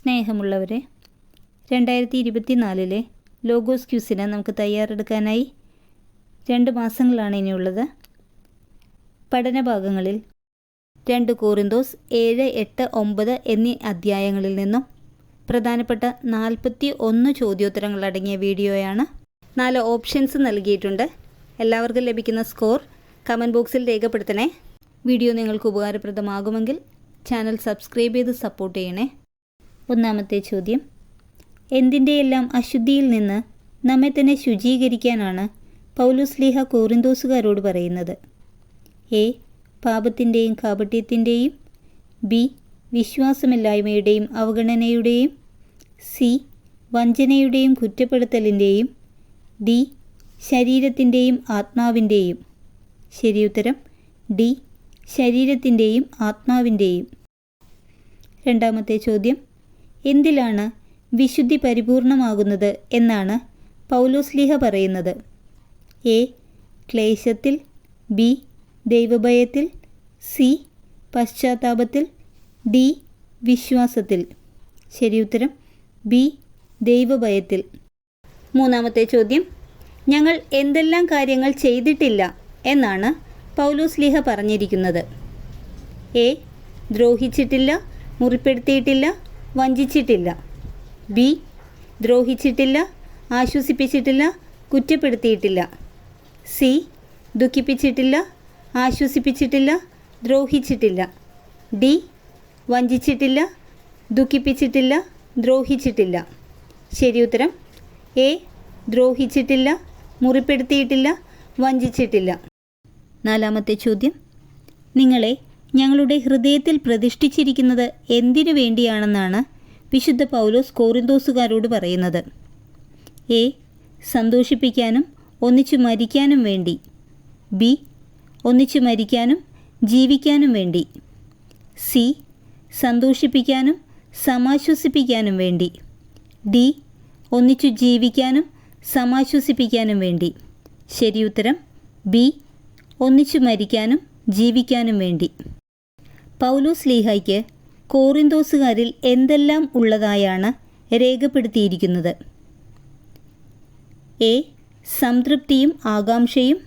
സ്നേഹമുള്ളവരെ രണ്ടായിരത്തി ഇരുപത്തി നാലിലെ ലോഗോസ് ക്യൂസിനെ നമുക്ക് തയ്യാറെടുക്കാനായി രണ്ട് മാസങ്ങളാണ് ഇനിയുള്ളത്. പഠനഭാഗങ്ങളിൽ രണ്ട് കോറിന്തോസ് ഏഴ് എട്ട് ഒമ്പത് എന്നീ അധ്യായങ്ങളിൽ നിന്നും പ്രധാനപ്പെട്ട നാൽപ്പത്തി ഒന്ന് ചോദ്യോത്തരങ്ങൾ അടങ്ങിയ വീഡിയോയാണ് നാല് ഓപ്ഷൻസ് നൽകിയിട്ടുണ്ട്. എല്ലാവർക്കും ലഭിക്കുന്ന സ്കോർ കമന്റ് ബോക്സിൽ രേഖപ്പെടുത്തണേ. വീഡിയോ നിങ്ങൾക്ക് ഉപകാരപ്രദമാകുമെങ്കിൽ ചാനൽ സബ്സ്ക്രൈബ് ചെയ്ത് സപ്പോർട്ട് ചെയ്യണേ. ഒന്നാമത്തെ ചോദ്യം. എന്തിന്റെയെല്ലാം അശുദ്ധിയിൽ നിന്ന് നമ്മെ തന്നെ ശുചീകരിക്കാനാണ് പൗലുസ്ലീഹ കോറിന്തോസുകാരോട് പറയുന്നത്? എ. പാപത്തിന്റെയും കാപട്യത്തിന്റെയും. ബി. വിശ്വാസമില്ലായ്മയുടെയും അവഗണനയുടെയും. സി. വഞ്ചനയുടെയും കുറ്റപ്പെടുത്തലിന്റെയും. ഡി. ശരീരത്തിന്റെയും ആത്മാവിന്റെയും. ശരിയുത്തരം ഡി. ശരീരത്തിന്റെയും ആത്മാവിന്റെയും. രണ്ടാമത്തെ ചോദ്യം. എന്തിലാണ് വിശുദ്ധി പരിപൂർണമാകുന്നത് എന്നാണ് പൗലോസ്ലിഹ പറയുന്നത്. എ. ക്ലേശത്തിൽ ബി. ദൈവഭയത്തിൽ സി. പശ്ചാത്താപത്തിൽ ഡി. വിശ്വാസത്തിൽ. ശരിയുത്തരം ബി. ദൈവഭയത്തിൽ. മൂന്നാമത്തെ ചോദ്യം ഞങ്ങൾ എന്തെല്ലാം കാര്യങ്ങൾ ചെയ്തിട്ടില്ല എന്നാണ് പൗലോസ്ലിഹ പറഞ്ഞിരിക്കുന്നത്. എ. ദ്രോഹിച്ചിട്ടില്ല മുറിപ്പെടുത്തിയിട്ടില്ല വഞ്ചിച്ചിട്ടില്ല. ബി. ദ്രോഹിച്ചിട്ടില്ല ആശ്വസിപ്പിച്ചിട്ടില്ല കുറ്റപ്പെടുത്തിയിട്ടില്ല. സി. ദുഃഖിപ്പിച്ചിട്ടില്ല ആശ്വസിപ്പിച്ചിട്ടില്ല ദ്രോഹിച്ചിട്ടില്ല. ഡി. വഞ്ചിച്ചിട്ടില്ല ദുഃഖിപ്പിച്ചിട്ടില്ല ദ്രോഹിച്ചിട്ടില്ല. ശരി ഉത്തരം. എ. ദ്രോഹിച്ചിട്ടില്ല മുറിപ്പെടുത്തിയിട്ടില്ല വഞ്ചിച്ചിട്ടില്ല. നാലാമത്തെ ചോദ്യം. നിങ്ങളെ ഞങ്ങളുടെ ഹൃദയത്തിൽ പ്രതിഷ്ഠിച്ചിരിക്കുന്നത് എന്തിനു വേണ്ടിയാണെന്നാണ് വിശുദ്ധ പൗലോസ് കോറിന്തോസുകാരോട് പറയുന്നത്. എ. സന്തോഷിപ്പിക്കാനും ഒന്നിച്ചു മരിക്കാനും വേണ്ടി. ബി. ഒന്നിച്ചു മരിക്കാനും ജീവിക്കാനും വേണ്ടി. സി. സന്തോഷിപ്പിക്കാനും സമാശ്വസിപ്പിക്കാനും വേണ്ടി. ഡി. ഒന്നിച്ചു ജീവിക്കാനും സമാശ്വസിപ്പിക്കാനും വേണ്ടി. ശരിയുത്തരം ബി. ഒന്നിച്ചു മരിക്കാനും ജീവിക്കാനും വേണ്ടി. പൗലോസ് ലീഹയ്ക്ക് കോറിന്തോസുകാരിൽ എന്തെല്ലാം ഉള്ളതായാണ് രേഖപ്പെടുത്തിയിരിക്കുന്നത്? എ. സംതൃപ്തിയും ആകാംക്ഷയും.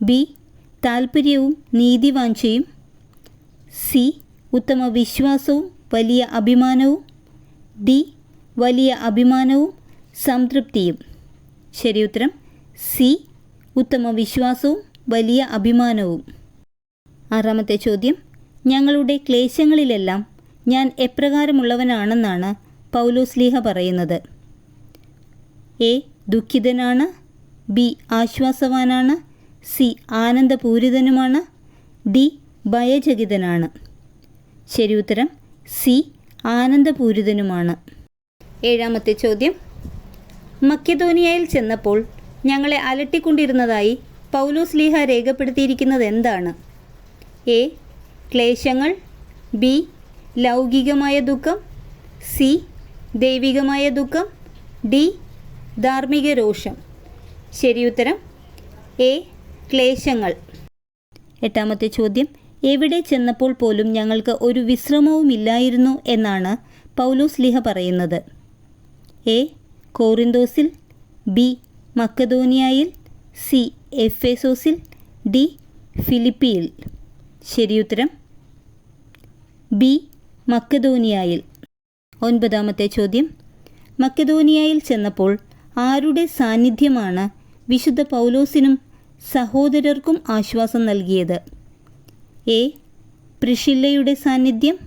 ബി. താൽപ്പര്യവും നീതിവാഞ്ചയും. സി. ഉത്തമ വിശ്വാസവും വലിയ അഭിമാനവും. ഡി. വലിയ അഭിമാനവും സംതൃപ്തിയും. ശരി ഉത്തരം. സി. ഉത്തമ വിശ്വാസവും വലിയ അഭിമാനവും. ആറാമത്തെ ചോദ്യം. ഞങ്ങളുടെ ക്ലേശങ്ങളിലെല്ലാം ഞാൻ എപ്രകാരമുള്ളവനാണെന്നാണ് പൗലോസ്ലീഹ പറയുന്നത്. എ. ദുഃഖിതനാണ്. ബി. ആശ്വാസവാനാണ്. സി. ആനന്ദപൂരിതനുമാണ്. ഡി. ഭയചകിതനാണ്. ശരി ഉത്തരം സി. ആനന്ദപൂരിതനുമാണ്. ഏഴാമത്തെ ചോദ്യം. മക്കിയതോനിയയിൽ ചെന്നപ്പോൾ ഞങ്ങളെ അലട്ടിക്കൊണ്ടിരുന്നതായി പൗലോസ് ലീഹ രേഖപ്പെടുത്തിയിരിക്കുന്നത് എന്താണ് എ. ക്ലേശങ്ങൾ ബി ലൗകികമായ ദുഃഖം സി ദൈവികമായ ദുഃഖം ഡി ധാർമ്മിക രോഷം. ശരിയുത്തരം എ ക്ലേശങ്ങൾ. എട്ടാമത്തെ ചോദ്യം എവിടെ ചെന്നപ്പോൾ പോലും ഞങ്ങൾക്ക് ഒരു വിശ്രമവുമില്ലായിരുന്നു എന്നാണ് പൗലോസ് ലിഹ പറയുന്നത്. എ കോറിന്തോസിൽ ബി മക്കദോനിയയിൽ സി എഫേസോസിൽ ഡി ഫിലിപ്പിയിൽ. ശരിയുത്തരം ബി മക്കദോനിയയിൽ. ഒൻപതാമത്തെ ചോദ്യം. മക്കദോനിയയിൽ ചെന്നപ്പോൾ ആരുടെ സാന്നിധ്യമാണ് വിശുദ്ധ പൗലോസിനും സഹോദരർക്കും ആശ്വാസം നൽകിയത്? എ പ്രിഷില്ലയുടെ സാന്നിധ്യം.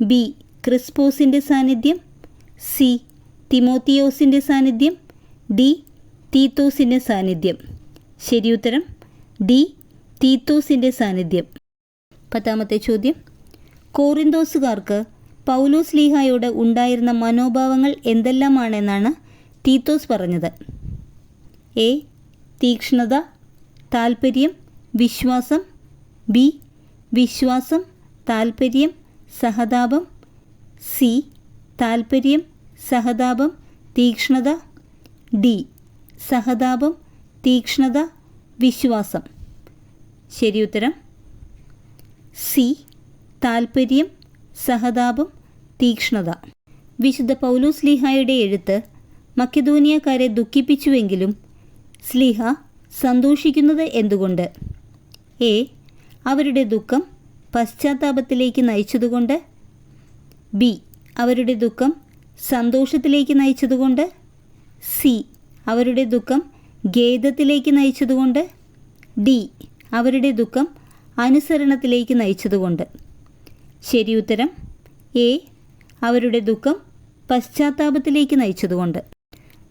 ബി ക്രിസ്പോസിന്റെ സാന്നിധ്യം. സി തിമോത്തിയോസിന്റെ സാന്നിധ്യം. ഡി തീത്തോസിന്റെ സാന്നിധ്യം. ശരിയുത്തരം ഡി തീത്തോസിന്റെ സാന്നിധ്യം. പത്താമത്തെ ചോദ്യം. കോറിന്തോസുകാർക്ക് പൗലോസ് ലീഹായോട് ഉണ്ടായിരുന്ന മനോഭാവങ്ങൾ എന്തെല്ലാമാണെന്നാണ് തീത്തോസ് പറഞ്ഞത്. എ. തീക്ഷ്ണത താൽപ്പര്യം വിശ്വാസം. ബി. വിശ്വാസം താൽപ്പര്യം സഹതാപം. സി. താൽപ്പര്യം സഹതാപം തീക്ഷ്ണത. ഡി. സഹതാപം തീക്ഷ്ണത വിശ്വാസം. ശരി ഉത്തരം സി. താൽപ്പര്യം സഹതാപം തീക്ഷ്ണത. വിശുദ്ധ പൗലോസ് സ്ലിഹയുടെ എഴുത്ത് മക്കതോനിയക്കാരെ ദുഃഖിപ്പിച്ചുവെങ്കിലും സ്ലീഹ സന്തോഷിക്കുന്നത് എന്തുകൊണ്ട്? എ. അവരുടെ ദുഃഖം പശ്ചാത്താപത്തിലേക്ക് നയിച്ചതുകൊണ്ട്. ബി. അവരുടെ ദുഃഖം സന്തോഷത്തിലേക്ക് നയിച്ചതുകൊണ്ട്. സി. അവരുടെ ദുഃഖം ഖേദത്തിലേക്ക് നയിച്ചതുകൊണ്ട്. ഡി. അവരുടെ ദുഃഖം അനുസരണത്തിലേക്ക് നയിച്ചതുകൊണ്ട്. ശരിയുത്തരം എ. അവരുടെ ദുഃഖം പശ്ചാത്താപത്തിലേക്ക് നയിച്ചതുകൊണ്ട്.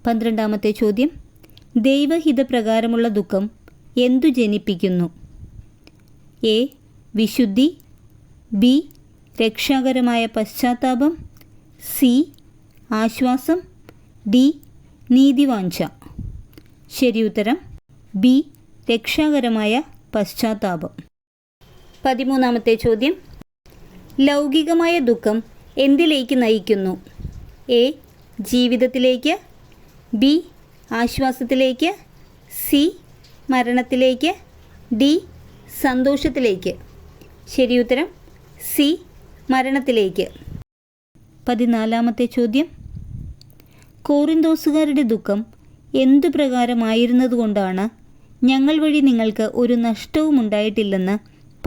പന്ത്രണ്ടാമത്തെ ചോദ്യം. ദൈവഹിതപ്രകാരമുള്ള ദുഃഖം എന്തു ജനിപ്പിക്കുന്നു? എ. വിശുദ്ധി. ബി. രക്ഷാകരമായ പശ്ചാത്താപം. സി. ആശ്വാസം. ഡി. നീതിവാഞ്ച. ഉത്തരം ബി. രക്ഷാകരമായ പശ്ചാത്താപം. പതിമൂന്നാമത്തെ ചോദ്യം. ലൗകികമായ ദുഃഖം എന്തിലേക്ക് നയിക്കുന്നു? എ. ജീവിതത്തിലേക്ക്. ബി. ആശ്വാസത്തിലേക്ക്. സി. മരണത്തിലേക്ക്. ഡി. സന്തോഷത്തിലേക്ക്. ശരിയുത്തരം സി. മരണത്തിലേക്ക്. പതിനാലാമത്തെ ചോദ്യം. കോറിന്തോസുകാരുടെ ദുഃഖം എന്തു പ്രകാരമായിരുന്നതുകൊണ്ടാണ് ഞങ്ങൾ വഴി നിങ്ങൾക്ക് ഒരു നഷ്ടവും ഉണ്ടായിട്ടില്ലെന്ന്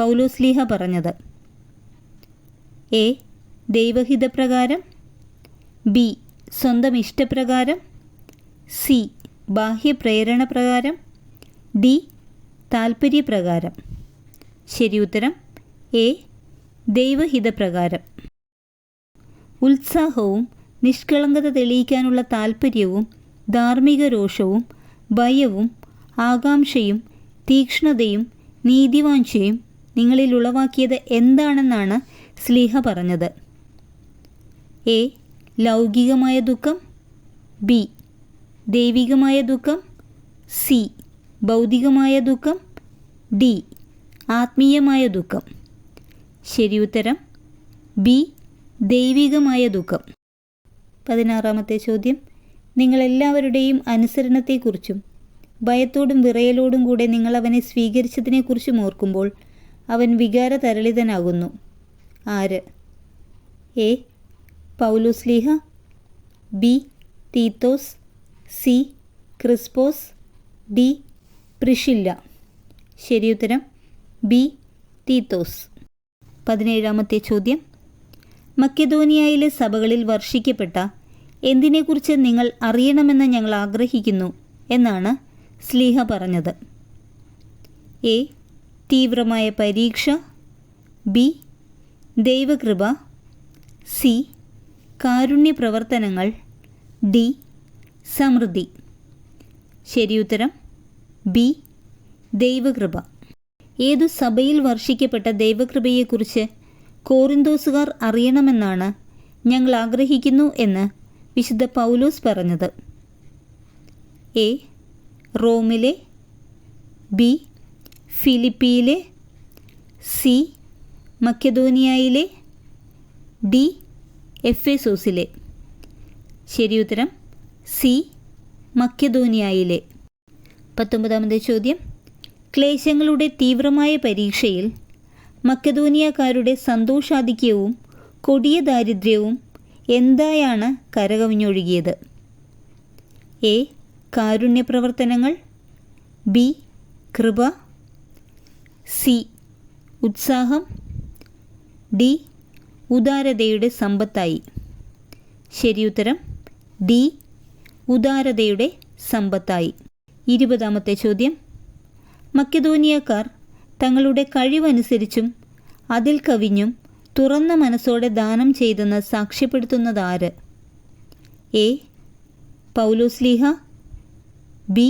പൗലോസ്ലീഹ പറഞ്ഞത്? എ ദൈവഹിതപ്രകാരം ബി സ്വന്തം ഇഷ്ടപ്രകാരം സി ബാഹ്യപ്രേരണ പ്രകാരം ഡി താൽപ്പര്യപ്രകാരം ശരി ഉത്തരം എ ദൈവഹിതപ്രകാരം. ഉത്സാഹവും നിഷ്കളങ്കത തെളിയിക്കാനുള്ള താൽപ്പര്യവും ധാർമ്മിക രോഷവും ഭയവും ആകാംക്ഷയും തീക്ഷ്ണതയും നീതിവാഞ്ചയും നിങ്ങളിൽ ഉളവാക്കിയത് എന്താണെന്നാണ് സ്ലീഹ പറഞ്ഞത്. എ. ലൗകികമായ ദുഃഖം. ബി. ദൈവികമായ ദുഃഖം. സി. ഭൗതികമായ ദുഃഖം. ഡി. ആത്മീയമായ ദുഃഖം. ശരി ഉത്തരം. ബി. ദൈവികമായ ദുഃഖം. പതിനാറാമത്തെ ചോദ്യം. നിങ്ങളെല്ലാവരുടെയും അനുസരണത്തെക്കുറിച്ചും ഭയത്തോടും വിറയലോടും കൂടെ നിങ്ങൾ അവനെ സ്വീകരിച്ചതിനെക്കുറിച്ചും ഓർക്കുമ്പോൾ അവൻ വികാരതരളിതനാകുന്നു. ആര്? എ. പൗലുസ്ലീഹ ബി. തീത്തോസ് സി. ക്രിസ്പോസ് ഡി. പ്രിഷില്ല. ശരിയുത്തരം ബി. തീത്തോസ്. പതിനേഴാമത്തെ ചോദ്യം. മക്കദോനിയയിലെ സഭകളിൽ വർഷിക്കപ്പെട്ട എന്തിനെക്കുറിച്ച് നിങ്ങൾ അറിയണമെന്ന് ഞങ്ങൾ ആഗ്രഹിക്കുന്നു എന്നാണ് സ്ലീഹ പറഞ്ഞത്. എ. തീവ്രമായ പരീക്ഷ ബി. ദൈവകൃപ സി കാരുണ്യപ്രവർത്തനങ്ങൾ ഡി സമൃദ്ധി. ശരിയുത്തരം ബി ദൈവകൃപ. ഏതു സഭയിൽ വർഷിക്കപ്പെട്ട ദൈവകൃപയെക്കുറിച്ച് കോറിന്തോസുകാർ അറിയണമെന്നാണ് ഞങ്ങൾ ആഗ്രഹിക്കുന്നു എന്ന് വിശുദ്ധ പൗലോസ് പറഞ്ഞത്. എ റോമിലെ ബി ഫിലിപ്പിയിലെ സി മക്കതോനിയയിലെ ഡി എഫ് എഫേസോസിലെ ശരിയുത്തരം സി മക്കെദോനിയയിലെ. പത്തൊമ്പതാമത്തെ ചോദ്യം. ക്ലേശങ്ങളുടെ തീവ്രമായ പരീക്ഷയിൽ മക്കെദോനിയക്കാരുടെ സന്തോഷാധിക്യവും കൊടിയ ദാരിദ്ര്യവും എന്തായാണ് കരകവിഞ്ഞൊഴുകിയത്? എ. കാരുണ്യപ്രവർത്തനങ്ങൾ. ബി. കൃപ. സി. ഉത്സാഹം. ഡി. ഉദാരതയുടെ സമ്പത്തായി. ശരിയുത്തരം ഡി. ഉദാരതയുടെ സമ്പത്തായി. ഇരുപതാമത്തെ ചോദ്യം. മക്കതോനിയക്കാർ തങ്ങളുടെ കഴിവനുസരിച്ചും അതിൽ കവിഞ്ഞും തുറന്ന മനസ്സോടെ ദാനം ചെയ്തെന്ന് സാക്ഷ്യപ്പെടുത്തുന്നത് ആര്? എ. പൗലോസ്ലീഹ ബി.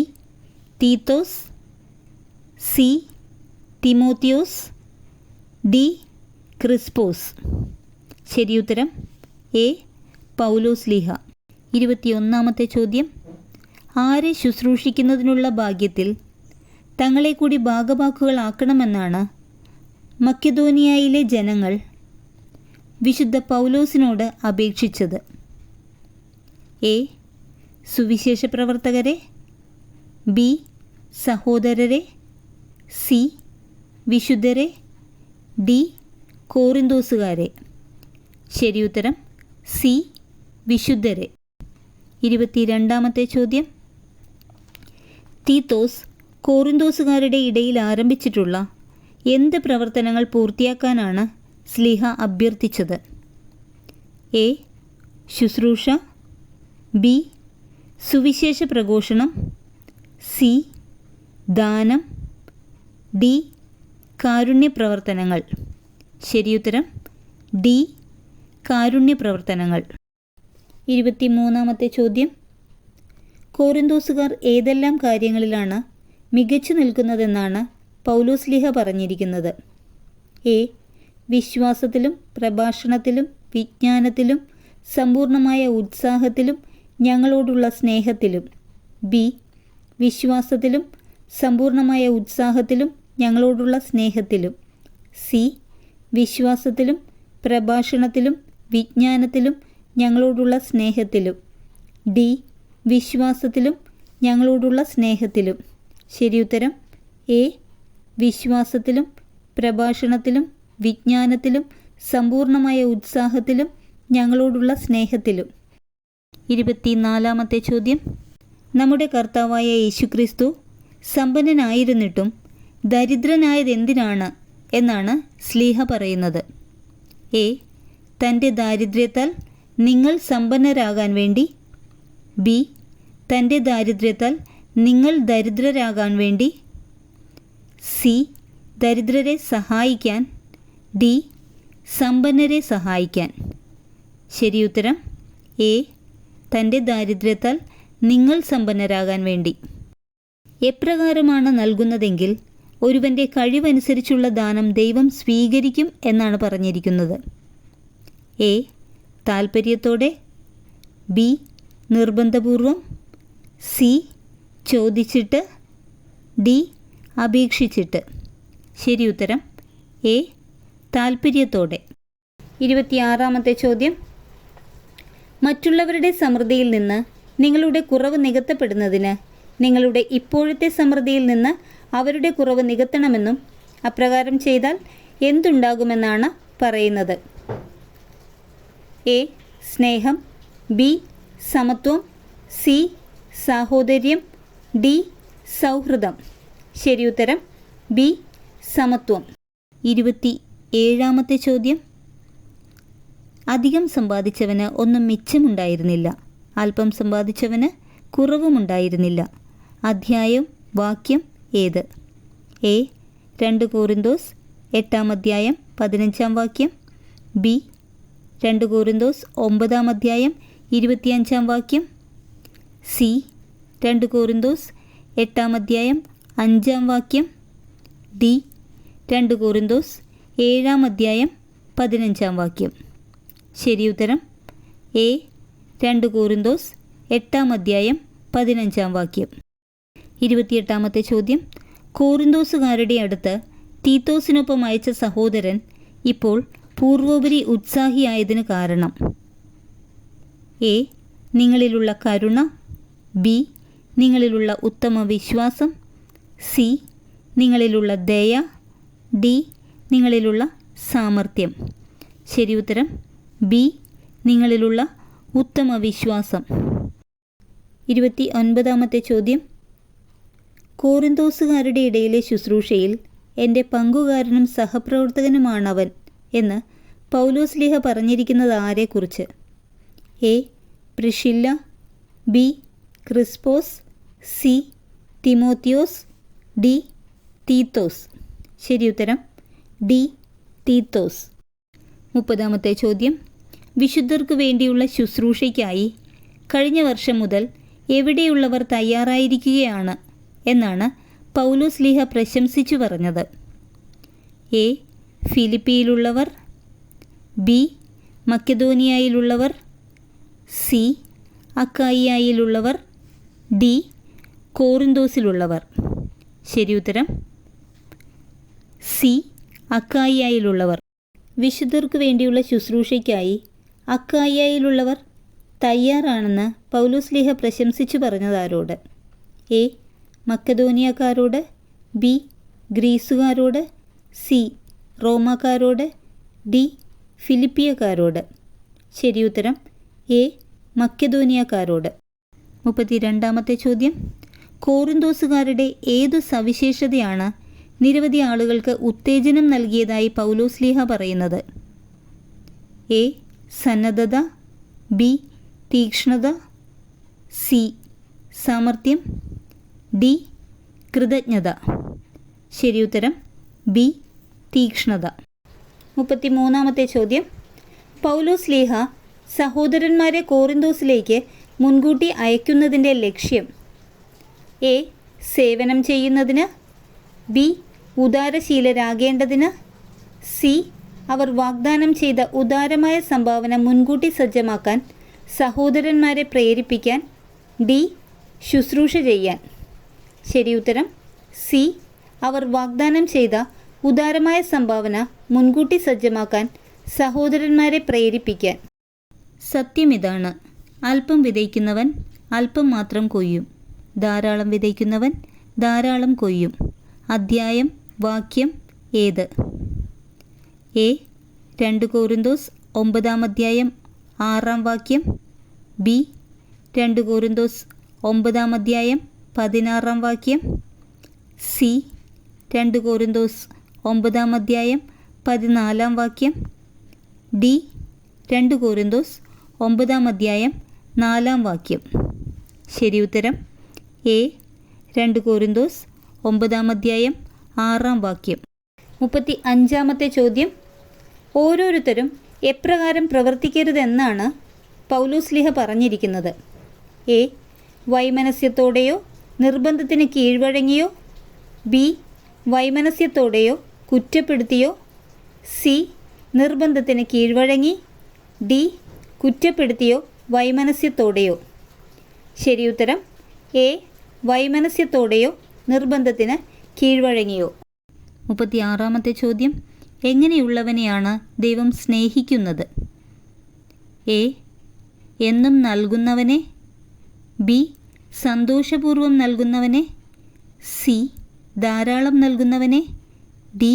തീത്തോസ്. സി. തിമോത്തിയോസ്. ഡി. ക്രിസ്പോസ് ശരിയുത്തരം എ. പൗലോസ് ലീഹ. ഇരുപത്തിയൊന്നാമത്തെ ചോദ്യം. ആരെ ശുശ്രൂഷിക്കുന്നതിനുള്ള ഭാഗ്യത്തിൽ തങ്ങളെ കൂടി ഭാഗവാക്കുകളാക്കണമെന്നാണ് മക്കിദോനിയയിലെ ജനങ്ങൾ വിശുദ്ധ പൗലോസിനോട് അപേക്ഷിച്ചത്. എ. സുവിശേഷ പ്രവർത്തകരെ. ബി. സഹോദരരെ. സി. വിശുദ്ധരെ. ഡി. കോറിന്തോസുകാരെ. ശരിയുത്തരം സി. വിശുദ്ധരെ. ഇരുപത്തിരണ്ടാമത്തെ ചോദ്യം. തീത്തോസ് കോറിന്തോസുകാരുടെ ഇടയിൽ ആരംഭിച്ചിട്ടുള്ള എന്ത് പ്രവർത്തനങ്ങൾ പൂർത്തിയാക്കാനാണ് സ്ലിഹ അഭ്യർത്ഥിച്ചത്? എ. ശുശ്രൂഷ. ബി. സുവിശേഷ പ്രഘോഷണം. സി. ദാനം. ഡി. കാരുണ്യ പ്രവർത്തനങ്ങൾ ശരിയുത്തരം ഡി. കാരുണ്യ പ്രവർത്തനങ്ങൾ ഇരുപത്തിമൂന്നാമത്തെ ചോദ്യം. കോറിന്തോസുകാർ ഏതെല്ലാം കാര്യങ്ങളിലാണ് മികച്ചു നിൽക്കുന്നതെന്നാണ് പൗലോസ്ലിഹ പറഞ്ഞിരിക്കുന്നത്. എ. വിശ്വാസത്തിലും പ്രഭാഷണത്തിലും വിജ്ഞാനത്തിലും സമ്പൂർണമായ ഉത്സാഹത്തിലും ഞങ്ങളോടുള്ള സ്നേഹത്തിലും. ബി. വിശ്വാസത്തിലും സമ്പൂർണമായ ഉത്സാഹത്തിലും ഞങ്ങളോടുള്ള സ്നേഹത്തിലും. സി. വിശ്വാസത്തിലും പ്രഭാഷണത്തിലും വിജ്ഞാനത്തിലും ഞങ്ങളോടുള്ള സ്നേഹത്തിലും. ഡി. വിശ്വാസത്തിലും ഞങ്ങളോടുള്ള സ്നേഹത്തിലും. ശരിയുത്തരം എ. വിശ്വാസത്തിലും പ്രഭാഷണത്തിലും വിജ്ഞാനത്തിലും സമ്പൂർണമായ ഉത്സാഹത്തിലും ഞങ്ങളോടുള്ള സ്നേഹത്തിലും. ഇരുപത്തിനാലാമത്തെ ചോദ്യം. നമ്മുടെ കർത്താവായ യേശുക്രിസ്തു സമ്പന്നനായിരുന്നിട്ടും ദരിദ്രനായതെന്തിനാണ് എന്നാണ് സ്ലീഹ പറയുന്നത്. എ തന്റെ ദാരിദ്ര്യത്താൽ നിങ്ങൾ സമ്പന്നരാകാൻ വേണ്ടി. ബി തന്റെ ദാരിദ്ര്യത്താൽ നിങ്ങൾ ദരിദ്രരാകാൻ വേണ്ടി. സി ദരിദ്രരെ സഹായിക്കാൻ. ഡി സമ്പന്നരെ സഹായിക്കാൻ. ശരിയുത്തരം എ തന്റെ ദാരിദ്ര്യത്താൽ നിങ്ങൾ സമ്പന്നരാകാൻ വേണ്ടി. എപ്രകാരമാണ് നൽകുന്നതെങ്കിൽ ഒരുവന്റെ കഴിവനുസരിച്ചുള്ള ദാനം ദൈവം സ്വീകരിക്കും എന്നാണ് പറഞ്ഞിരിക്കുന്നത്. എ. താൽപ്പര്യത്തോടെ ബി. നിർബന്ധപൂർവം. സി. ചോദിച്ചിട്ട്. ഡി. അപേക്ഷിച്ചിട്ട്. ശരി ഉത്തരം. എ. താൽപ്പര്യത്തോടെ ഇരുപത്തിയാറാമത്തെ ചോദ്യം. മറ്റുള്ളവരുടെ സമൃദ്ധിയിൽ നിന്ന് നിങ്ങളുടെ കുറവ് നികത്തപ്പെടുന്നതിന് നിങ്ങളുടെ ഇപ്പോഴത്തെ സമൃദ്ധിയിൽ നിന്ന് അവരുടെ കുറവ് നികത്തണമെന്നും അപ്രകാരം ചെയ്താൽ എന്തുണ്ടാകുമെന്നാണ് പറയുന്നത്. എ. സ്നേഹം. ബി. സമത്വം. സി. സാഹോദര്യം. ഡി. സൗഹൃദം. ശരിയുത്തരം ബി. സമത്വം. ഇരുപത്തി ഏഴാമത്തെ ചോദ്യം. അധികം സമ്പാദിച്ചവന് ഒന്നും മിച്ചമുണ്ടായിരുന്നില്ല. അല്പം സമ്പാദിച്ചവന് കുറവുമുണ്ടായിരുന്നില്ല. അധ്യായം വാക്യം ഏത്? എ രണ്ട് കോറിന്തോസ് എട്ടാം അധ്യായം പതിനഞ്ചാം വാക്യം. ബി രണ്ട് കോറിന്തോസ് ഒമ്പതാം അധ്യായം ഇരുപത്തിയഞ്ചാം വാക്യം. സി രണ്ട് കോറിന്തോസ് എട്ടാം അധ്യായം അഞ്ചാം വാക്യം. ഡി രണ്ട് കോറിന്തോസ് ഏഴാം അധ്യായം പതിനഞ്ചാം വാക്യം. ശരിയുത്തരം എ രണ്ട് കോറിന്തോസ് എട്ടാം അധ്യായം പതിനഞ്ചാം വാക്യം. ഇരുപത്തിയെട്ടാമത്തെ ചോദ്യം. കോറിന്തോസുകാരുടെ അടുത്ത് തീത്തോസിനൊപ്പം അയച്ച സഹോദരൻ ഇപ്പോൾ പൂർവോപരി ഉത്സാഹിയായതിന് കാരണം. എ. നിങ്ങളിലുള്ള കരുണ. ബി. നിങ്ങളിലുള്ള ഉത്തമ വിശ്വാസം. സി. നിങ്ങളിലുള്ള ദയ. ഡി. നിങ്ങളിലുള്ള സാമർഥ്യം. ശരി ഉത്തരം. ബി. നിങ്ങളിലുള്ള ഉത്തമ വിശ്വാസം. ഇരുപത്തി ഒൻപതാമത്തെ ചോദ്യം. കോറിന്തോസുകാരുടെ ഇടയിലെ ശുശ്രൂഷയിൽ എന്റെ പങ്കുകാരനും സഹപ്രവർത്തകനുമാണവൻ എന്ന് പൗലോസ് ലിഹ പറഞ്ഞിരിക്കുന്നത് ആരെക്കുറിച്ച്? എ. പ്രിഷില്ല ബി. ക്രിസ്പോസ് സി. തിമോത്തിയോസ് ഡി. തീത്തോസ്. ഉത്തരം ഡി. തീത്തോസ്. മുപ്പതാമത്തെ ചോദ്യം. വിശുദ്ധർക്ക് വേണ്ടിയുള്ള ശുശ്രൂഷയ്ക്കായി കഴിഞ്ഞ വർഷം മുതൽ എവിടെയുള്ളവർ തയ്യാറായിരിക്കുകയാണ്? എന്നാണ് പൗലോസ് ലീഹ പ്രശംസിച്ചു പറഞ്ഞത്. എ. ഫിലിപ്പിയിലുള്ളവർ. ബി. മക്കദോനിയയിലുള്ളവർ. സി. അക്കായിയായിലുള്ളവർ. ഡി. കോറിന്തോസിലുള്ളവർ. ഉത്തരം. സി. അക്കായിയായിലുള്ളവർ. വിശുദ്ധർക്ക് വേണ്ടിയുള്ള ശുശ്രൂഷയ്ക്കായി അക്കായിയായിലുള്ളവർ തയ്യാറാണെന്ന് പൗലോസ്ലിഹ പ്രശംസിച്ചു പറഞ്ഞതാരോട്. എ. മക്കതോനിയക്കാരോട് ബി ഗ്രീസുകാരോട് സി റോമാക്കാരോട് ഡി ഫിലിപ്പിയക്കാരോട്. ശരി ഉത്തരം എ മക്കതോനിയക്കാരോട് മുപ്പത്തിരണ്ടാമത്തെ ചോദ്യം. കോറിന്തോസുകാരുടെ ഏതു സവിശേഷതയാണ് നിരവധി ആളുകൾക്ക് ഉത്തേജനം നൽകിയതായി പൗലോസ്ലീഹ പറയുന്നത്? എ സന്നദ്ധത ബി തീക്ഷ്ണത സി സാമർഥ്യം ഡി. കൃതജ്ഞത. ഉത്തരം ബി. തീക്ഷ്ണത. മുപ്പത്തി മൂന്നാമത്തെ ചോദ്യം. പൗലോസ് ലീഹ സഹോദരന്മാരെ കോറിന്തോസിലേക്ക് മുൻകൂട്ടി അയക്കുന്നതിന്റെ ലക്ഷ്യം. എ. സേവനം ചെയ്യുന്നതിന്. ബി. ഉദാരശീലരാകേണ്ടതിന്. സി. അവർ വാഗ്ദാനം ചെയ്ത ഉദാരമായ സംഭാവന മുൻകൂട്ടി സജ്ജമാക്കാൻ സഹോദരന്മാരെ പ്രേരിപ്പിക്കാൻ. ഡി. ശുശ്രൂഷ ചെയ്യാൻ. ശരിയുത്തരം. സി. അവർ വാഗ്ദാനം ചെയ്ത ഉദാരമായ സംഭാവന മുൻകൂട്ടി സജ്ജമാക്കാൻ സഹോദരന്മാരെ പ്രേരിപ്പിക്കാൻ. സത്യം ഇതാണ്. അല്പം വിതയ്ക്കുന്നവൻ അല്പം മാത്രം കൊയ്യും. ധാരാളം വിതയ്ക്കുന്നവൻ ധാരാളം കൊയ്യും. അധ്യായം വാക്യം ഏത്? എ. രണ്ട് കോറിന്തോസ് ഒമ്പതാം അധ്യായം ആറാം വാക്യം. ബി. രണ്ട് കോറിന്തോസ് ഒമ്പതാം അധ്യായം പതിനാറാം വാക്യം. സി. രണ്ട് കോരിന്തോസ് ഒമ്പതാം അധ്യായം പതിനാലാം വാക്യം. ഡി. രണ്ട് കോരിന്തോസ് ഒമ്പതാം അധ്യായം നാലാം വാക്യം. ശരി ഉത്തരം. എ. രണ്ട് കോരിന്തോസ് ഒമ്പതാം അധ്യായം ആറാം വാക്യം. മുപ്പത്തി അഞ്ചാമത്തെ ചോദ്യം. ഓരോരുത്തരും എപ്രകാരം പ്രവർത്തിക്കരുതെന്നാണ് പൗലോസ്ലിഹ പറഞ്ഞിരിക്കുന്നത്. എ. വൈമനസ്യത്തോടെയോ നിർബന്ധത്തിന് കീഴ്വഴങ്ങിയോ? ബി. വൈമനസ്യത്തോടെയോ കുറ്റപ്പെടുത്തിയോ? സി. നിർബന്ധത്തിന് കീഴ്വഴങ്ങി? ഡി. കുറ്റപ്പെടുത്തിയോ വൈമനസ്യത്തോടെയോ? ശരിയുത്തരം എ. വൈമനസ്യത്തോടെയോ നിർബന്ധത്തിന് കീഴ്വഴങ്ങിയോ? മുപ്പത്തിയാറാമത്തെ ചോദ്യം. എങ്ങനെയുള്ളവനെയാണ് ദൈവം സ്നേഹിക്കുന്നത്? എ. എന്നും നൽകുന്നവനെ. ബി. സന്തോഷപൂർവം നൽകുന്നവനെ സി ധാരാളം നൽകുന്നവനെ ഡി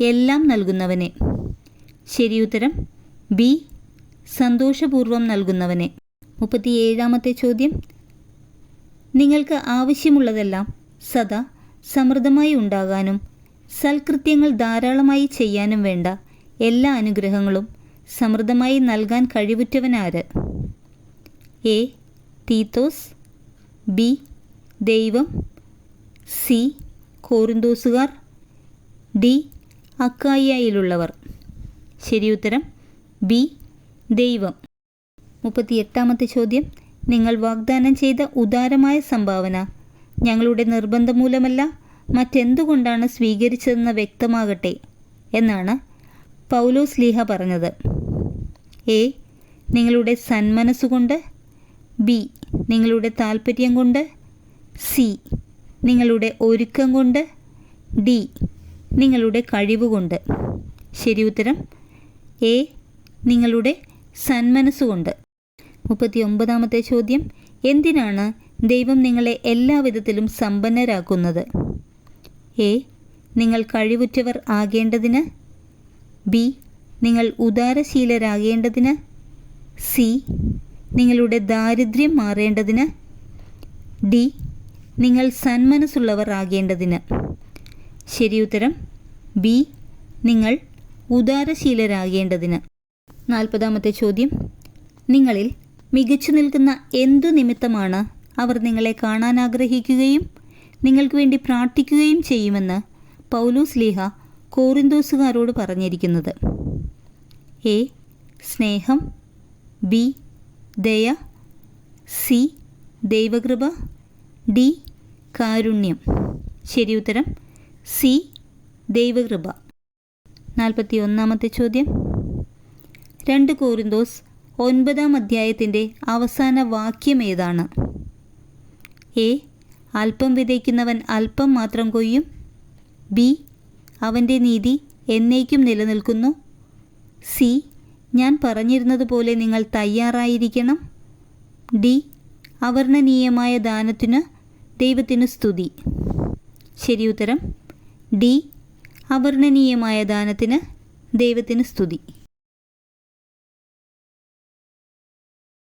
എല്ലാം നൽകുന്നവനെ. ശരിയുത്തരം ബി സന്തോഷപൂർവം നൽകുന്നവനെ. മുപ്പത്തിയേഴാമത്തെ ചോദ്യം. നിങ്ങൾക്ക് ആവശ്യമുള്ളതെല്ലാം സദാ സമൃദ്ധമായി ഉണ്ടാകാനും സൽകൃത്യങ്ങൾ ധാരാളമായി ചെയ്യാനും വേണ്ട എല്ലാ അനുഗ്രഹങ്ങളും സമൃദ്ധമായി നൽകാൻ കഴിവുറ്റവനാര്? എ തീത്തോസ് ബി ദൈവം. സി കോറിന്തോസുകാർ ഡി ശരി ഉത്തരം ബി ദൈവം. മുപ്പത്തിയെട്ടാമത്തെ ചോദ്യം. നിങ്ങൾ വാഗ്ദാനം ചെയ്ത ഉദാരമായ സംഭാവന ഞങ്ങളുടെ നിർബന്ധം മൂലമല്ല മറ്റെന്തുകൊണ്ടാണ് സ്വീകരിച്ചതെന്ന് വ്യക്തമാകട്ടെ എന്നാണ് പൗലോസ് ലീഹ പറഞ്ഞത്. എ നിങ്ങളുടെ സന്മനസ്സുകൊണ്ട് ബി നിങ്ങളുടെ താല്പര്യം കൊണ്ട്. സി നിങ്ങളുടെ ഒരുക്കം കൊണ്ട്. ഡി നിങ്ങളുടെ കഴിവുകൊണ്ട് ശരി ഉത്തരം. എ നിങ്ങളുടെ സന്മനസ്സുകൊണ്ട് മുപ്പത്തി ഒമ്പതാമത്തെ ചോദ്യം. എന്തിനാണ് ദൈവം നിങ്ങളെ എല്ലാവിധത്തിലും സമ്പന്നരാക്കുന്നത്? എ നിങ്ങൾ കഴിവുറ്റവർ ആകേണ്ടതിന്. ബി നിങ്ങൾ ഉദാരശീലരാകേണ്ടതിന്. സി നിങ്ങളുടെ ദാരിദ്ര്യം മാറേണ്ടതിന്. ഡി. നിങ്ങൾ സന്മനസ്സുള്ളവർ ആകേണ്ടതിന്. ശരിയുത്തരം ബി. നിങ്ങൾ ഉദാരശീലരാകേണ്ടതിന്. നാൽപ്പതാമത്തെ ചോദ്യം. നിങ്ങളിൽ മികച്ചു നിൽക്കുന്ന എന്തു നിമിത്തമാണ് അവർ നിങ്ങളെ കാണാൻ ആഗ്രഹിക്കുകയും നിങ്ങൾക്ക് വേണ്ടി പ്രാർത്ഥിക്കുകയും ചെയ്യുമെന്ന് പൗലൂസ് ലീഹ കോറിന്തോസുകാരോട് പറഞ്ഞിരിക്കുന്നത്. എ. സ്നേഹം. ബി. ദയ സി ദൈവകൃപ ഡി കാരുണ്യം. ശരി ഉത്തരം സി ദൈവകൃപ. നാൽപ്പത്തി ഒന്നാമത്തെ ചോദ്യം. രണ്ട് കോറിന്തോസ് ഒൻപതാം അധ്യായത്തിന്റെ അവസാന വാക്യം ഏതാണ്? എ അല്പം വിതയ്ക്കുന്നവൻ അല്പം മാത്രം കൊയ്യും. ബി അവന്റെ നീതി എന്നേക്കും നിലനിൽക്കുന്നു. സി ഞാൻ പറഞ്ഞിരുന്നതുപോലെ നിങ്ങൾ തയ്യാറായിരിക്കണം. ഡി. അവർണനീയമായ ദാനത്തിന് ദൈവത്തിന് സ്തുതി. ശരി ഉത്തരം. ഡി. അവർണനീയമായ ദാനത്തിന് ദൈവത്തിന് സ്തുതി.